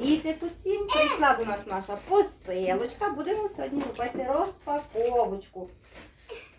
Привіт усім! Прийшла до нас наша посилочка. Будемо сьогодні робити розпаковочку.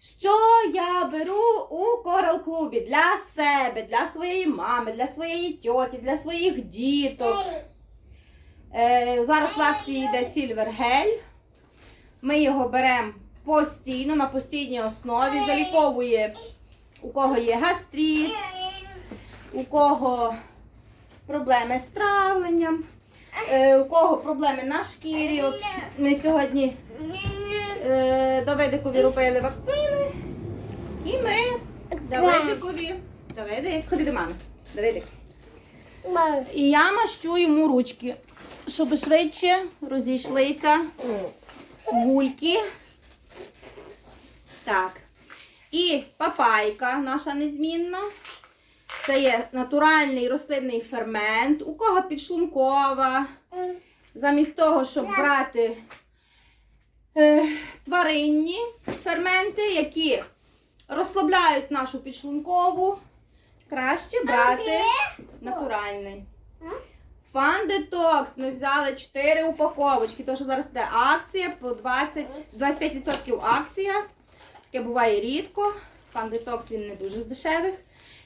Що я беру у Корал клубі для себе, для своєї мами, для своєї тьоті, для своїх діток. Е, зараз в акції йде Silver Gel. Ми його беремо постійно, на постійній основі. Заліковує у кого є гастрит, у кого проблеми з травленням, е, у кого проблеми на шкірі. От ми сьогодні е, Давидикові робили вакцини. І ми Давидикові. Давидик, ходи до мами. Давидик. І я мащу йому ручки, щоб швидше розійшлися гульки. Так. І папайка наша незмінна. Це є натуральний рослинний фермент. У кого підшлункова. Замість того, щоб брати е, тваринні ферменти, які розслабляють нашу підшлункову, краще брати натуральний. Фан детокс. Ми взяли 4 упаковочки. Тому що зараз йде акція по 20, 25% акція. Таке буває рідко. Фан детокс він не дуже з дешевих.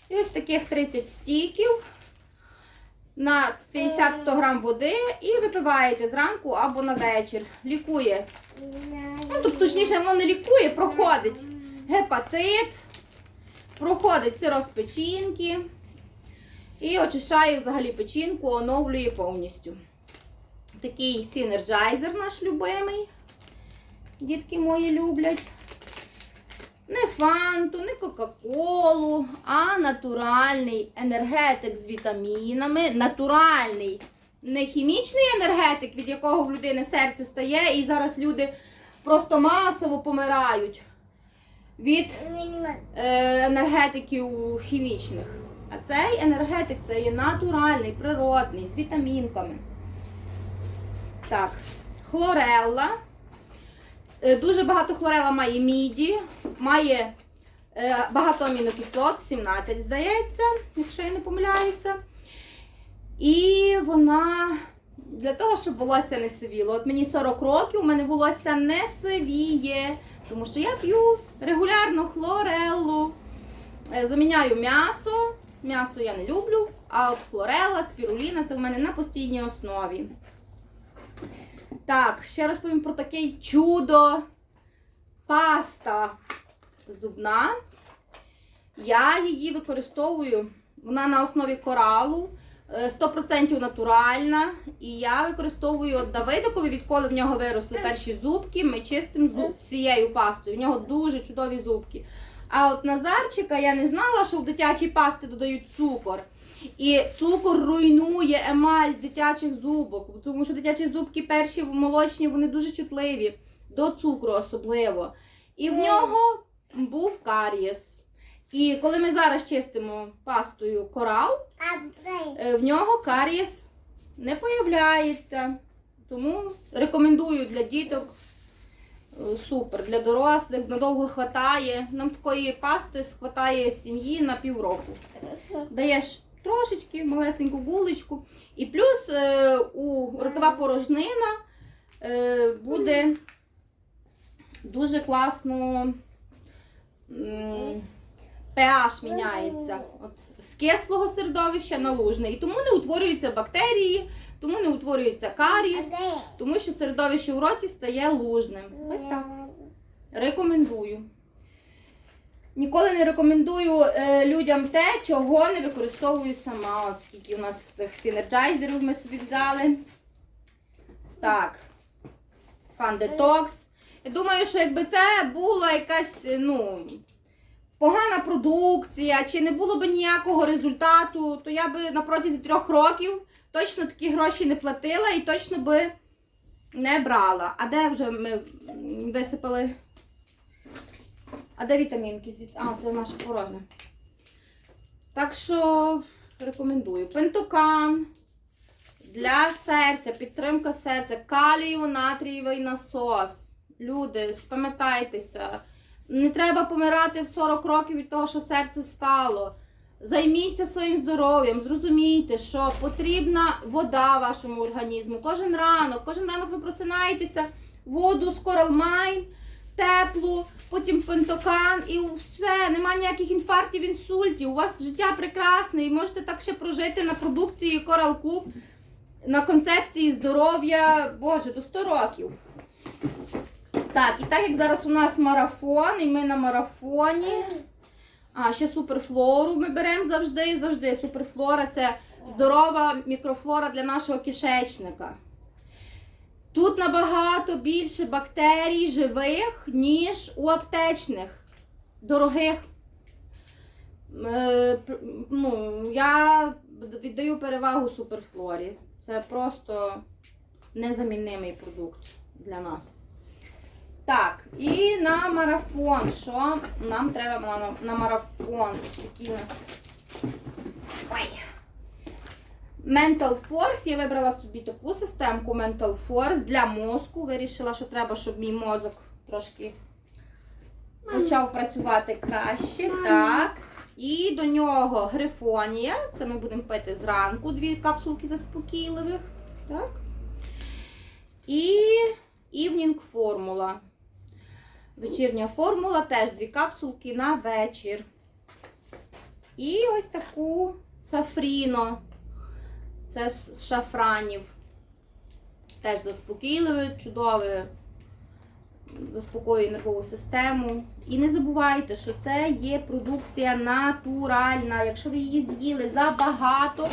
І ось таких 30 стіків на 50-100 грам води і випиваєте зранку або на вечір. Лікує. Ну, тобто, точніше, воно не лікує, проходить гепатит, проходить цирроз печінки і очищає взагалі печінку, оновлює повністю. Такий синерджайзер наш любимий. Дітки мої люблять. Фанту, не Кока-Колу, а натуральний енергетик з вітамінами. Натуральний, не хімічний енергетик, від якого в людини серце стає, і зараз люди просто масово помирають від е, енергетиків хімічних. А цей енергетик це є натуральний, природний, з вітамінками. Так, хлорелла. Е, Дуже багато хлорела має міді, має е, багато амінокислот, 17, здається, якщо я не помиляюся. І вона для того, щоб волосся не сивіло. От мені 40 років, у мене волосся не сивіє, тому що я п'ю регулярно хлореллу. Е, Заміняю м'ясо. М'ясо я не люблю, а от хлорела, спіруліна це в мене на постійній основі. Так, ще розповім про таке чудо. Паста зубна. Я її використовую. Вона на основі коралу, е, 100% натуральна. І я використовую от Давидикові, відколи в нього виросли перші зубки. Ми чистимо зуб цією пастою. В нього дуже чудові зубки. А от Назарчика я не знала, що в дитячі пасти додають цукор. І цукор руйнує емаль дитячих зубок, тому що дитячі зубки перші молочні, вони дуже чутливі до цукру особливо. І в нього був карієс. І коли ми зараз чистимо пастою корал, е, в нього карієс не появляється. Тому рекомендую для діток. е, Супер, для дорослих надовго хватає. Нам такої пасти хватає сім'ї на півроку. Даєш трошечки малесеньку вуличку. І плюс е, у ротова порожнина е, буде дуже класно. м, pH міняється От, з кислого середовища на лужне. І тому не утворюються бактерії, тому не утворюється карієс, тому що середовище у роті стає лужним. Ось так. Рекомендую. Ніколи не рекомендую е, людям те, чого не використовую сама, оскільки у нас цих синерджайзерів ми собі взяли. Так. Фан детокс. Я думаю, що якби це була якась, е, ну, погана продукція, чи не було б ніякого результату, то я би на протязі трьох років точно такі гроші не платила і точно би не брала. А де вже ми висипали? А де вітамінки звідси? А, це наша порожня. Так що рекомендую. Пентокан для серця, підтримка серця, калію-натрієвий насос. Люди, спам'ятайтеся, не треба помирати в 40 років від того, що серце стало. Займіться своїм здоров'ям, зрозумійте, що потрібна вода вашому організму. Кожен ранок, кожен ранок ви просинаєтеся, воду з коралмайн, теплу, потім пентокан і все. Нема ніяких інфарктів, інсультів. У вас життя прекрасне і можете так ще прожити на продукції Coral Club, на концепції здоров'я, боже, до 100 років. Так, і так як зараз у нас марафон, і ми на марафоні. А, ще суперфлору ми беремо завжди. Завжди суперфлора це здорова мікрофлора для нашого кишечника. Тут набагато більше бактерій живих, ніж у аптечних, дорогих. Е, ну, я віддаю перевагу суперфлорі. Це просто незаміннимий продукт для нас. Так, і на марафон. Що нам треба на, на марафон? Ой. Mental Force. Я вибрала собі таку системку Mental Force для мозку. Вирішила, що треба, щоб мій мозок трошки почав працювати краще. Так. І до нього грифонія. Це ми будемо пити зранку дві капсулки заспокійливих. Так. І Evening формула. Вечірня формула, теж дві капсулки на вечір. І ось таку сафріно. Це з шафранів. Теж заспокійливе, чудове, заспокоює нервову систему. І не забувайте, що це є продукція натуральна. Якщо ви її з'їли забагато,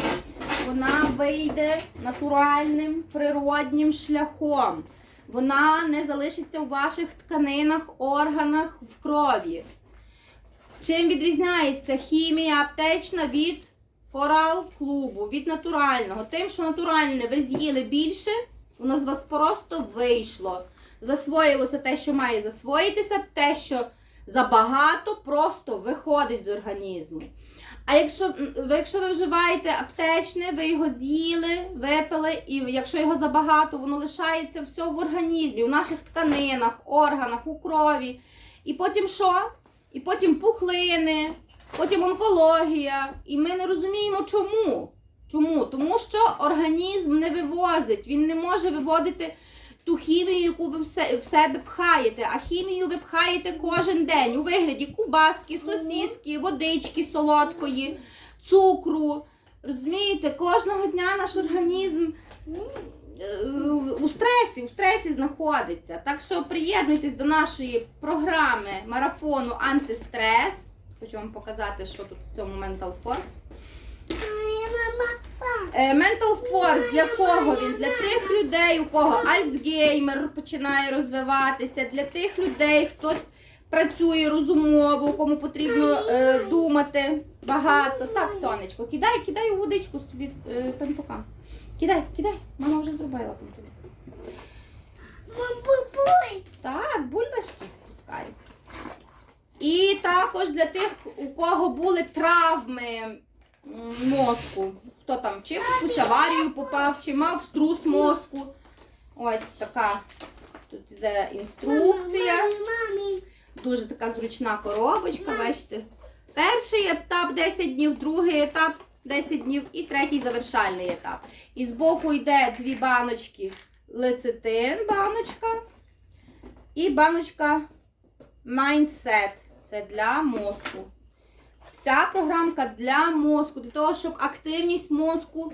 вона вийде натуральним природнім шляхом. Вона не залишиться у ваших тканинах, органах, в крові. Чим відрізняється хімія аптечна від корал клубу, від натурального? Тим, що натуральне ви з'їли більше, воно з вас просто вийшло. Засвоїлося те, що має засвоїтися, те, що забагато, просто виходить з організму. А якщо ви, якщо ви вживаєте аптечне, ви його з'їли, випили, і якщо його забагато, воно лишається все в організмі, в наших тканинах, органах, у крові. І потім що? І потім пухлини, потім онкологія. І ми не розуміємо, чому. Чому? Тому що організм не вивозить, він не може виводити ту хімію, яку ви в себе пхаєте. А хімію ви пхаєте кожен день у вигляді кубаски, сосіски, водички солодкої, цукру. Розумієте, кожного дня наш організм е, у стресі, у стресі знаходиться. Так що приєднуйтесь до нашої програми марафону антистрес. Хочу вам показати, що тут в цьому Mental Force. Е, Mental Force для кого він? Для тих людей, у кого Альцгеймер починає розвиватися, для тих людей, хто працює розумово, кому потрібно е, думати багато. Так, сонечко, кидай, кидай у водичку собі е, пентука. Кидай, кидай, мама вже зробила тобі. Так, бульбашки пускай. І також для тих, у кого були травми мозку. Хто там чи в якусь аварію попав, чи мав струс мозку. Ось така тут іде інструкція. Дуже така зручна коробочка, бачите. Перший етап 10 днів, другий етап 10 днів і третій завершальний етап. І збоку йде дві баночки лецитин, баночка. І баночка Mindset. Це для мозку. Вся програмка для мозку, для того, щоб активність мозку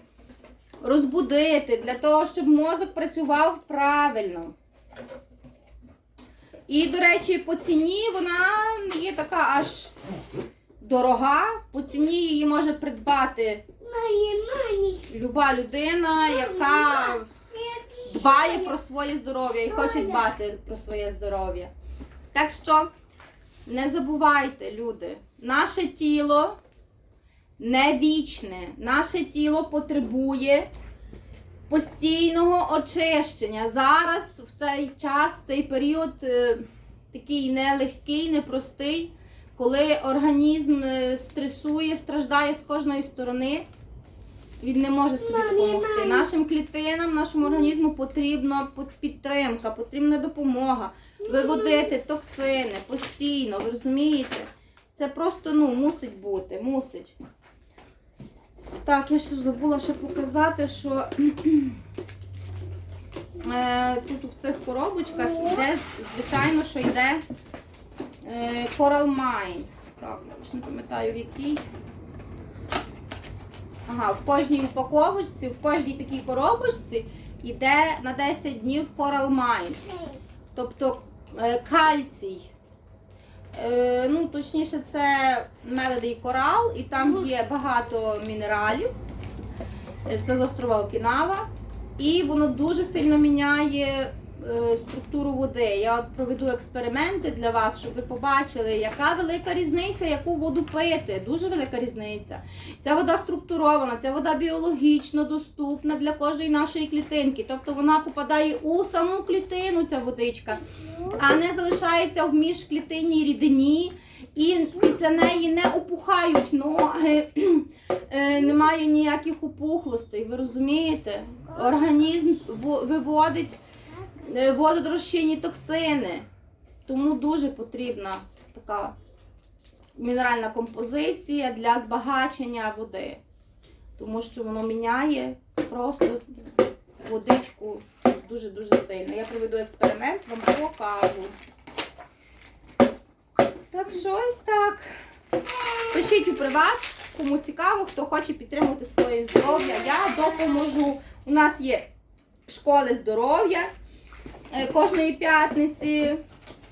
розбудити, для того, щоб мозок працював правильно. І, до речі, по ціні вона є така аж дорога. По ціні її може придбати люба людина, яка дбає про своє здоров'я і хоче дбати про своє здоров'я. Так що не забувайте, люди, наше тіло не вічне, наше тіло потребує постійного очищення. Зараз в цей час, в цей період е, такий нелегкий, непростий, коли організм е, стресує, страждає з кожної сторони. Він не може собі допомогти. Нашим клітинам, нашому організму потрібна підтримка, потрібна допомога. Виводити токсини постійно, ви розумієте? Це просто ну, мусить бути, мусить. Так, я ще забула ще показати, що е, тут в цих коробочках йде, звичайно, що йде е, Coral Mine. Так, я не пам'ятаю в якій. Ага, в кожній упаковочці, в кожній такій коробочці йде на 10 днів Coral Mine. Тобто е, кальцій. Е, ну, точніше, це мелодий корал, і там є багато мінералів. Це з острова Окінава. І воно дуже сильно міняє структуру води. Я проведу експерименти для вас, щоб ви побачили, яка велика різниця, яку воду пити. Дуже велика різниця. Ця вода структурована, ця вода біологічно доступна для кожної нашої клітинки. Тобто вона попадає у саму клітину, ця водичка, а не залишається в міжклітинній рідині. І після неї не опухають ноги, е, немає ніяких опухлостей. Ви розумієте? Організм виводить е, водорозчинні токсини. Тому дуже потрібна така мінеральна композиція для збагачення води. Тому що воно міняє просто водичку дуже-дуже сильно. Я проведу експеримент, вам покажу. Так що ось так. Пишіть у приват, кому цікаво, хто хоче підтримувати своє здоров'я. Я допоможу. У нас є школи здоров'я е, кожної п'ятниці.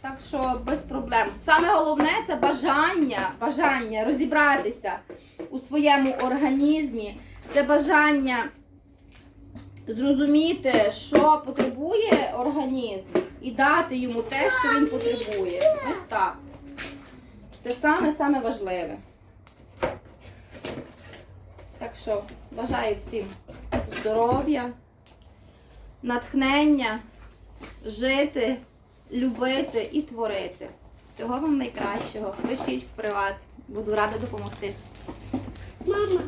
Так що без проблем. Саме головне це бажання, бажання розібратися у своєму організмі. Це бажання зрозуміти, що потребує організм, і дати йому те, що він потребує. Ось так. Це саме-саме важливе. Так що бажаю всім здоров'я, натхнення, жити, любити і творити. Всього вам найкращого. Пишіть в приват. Буду рада допомогти. Мама,